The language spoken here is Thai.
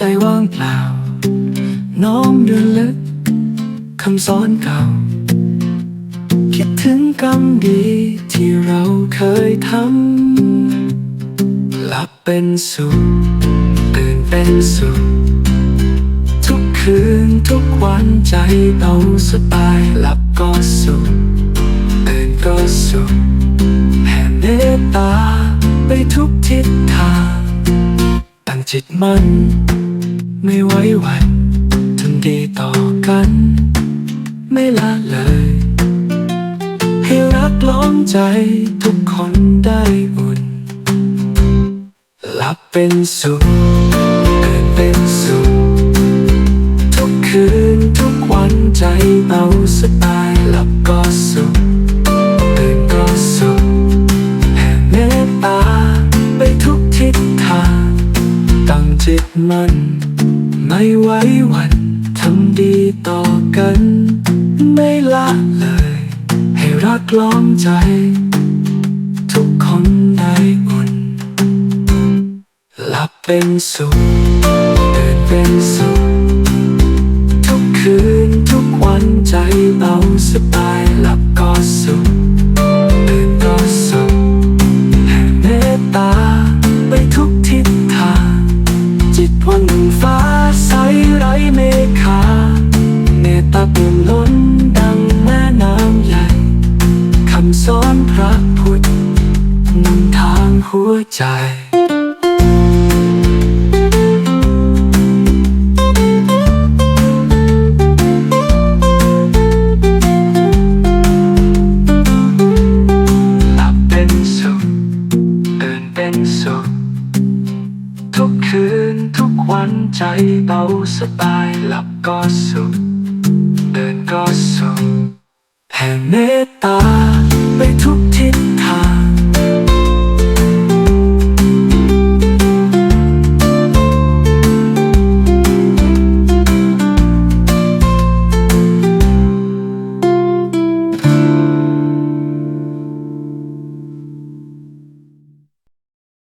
ใจว่างเปล่า น้อมดูลึกคำสอนเก่า คิดถึงกรรมดีที่เราเคยทำหลับเป็นสุขตื่นเป็นสุข ทุกคืนทุกวันใจเราสบายหลับก็สุขตื่นก็สุขแผ่เมตตาไปทุกทิศทางตั้งจิตมั่น ไม่ไว้หวันทำดีต่อกัน ไม่ละเลย ให้รักล้อมใจทุกคนได้อุ่นหลับเป็นสุขตื่นเป็นสุข ทุกคืนทุกวันใจเราสบายหลับก็สุขตื่นก็สุขแผ่เมตตาไปทุกทิศทางตั้งจิตมัน ไม่ไว้วันทำดีต่อกัน ไม่ละเลย ให้รักล้อมใจ ทุกคนได้อุ่นหลับเป็นสุขตื่นเป็นสุข ทุกคืนทุกวันใจเราสบายหลับก็สุขตื่นก็สุขแผ่เมตตาไปทุกทิศทางจิตวันหนึ่งฟ้าำสอนพระพุทธนำทางหัวใจหลับเป็นสุขตื่นเป็นสุขทุกคืนทุกวันใจเบาสบายหลับก็สุขตื่นก็สุขแผ่งเมตตา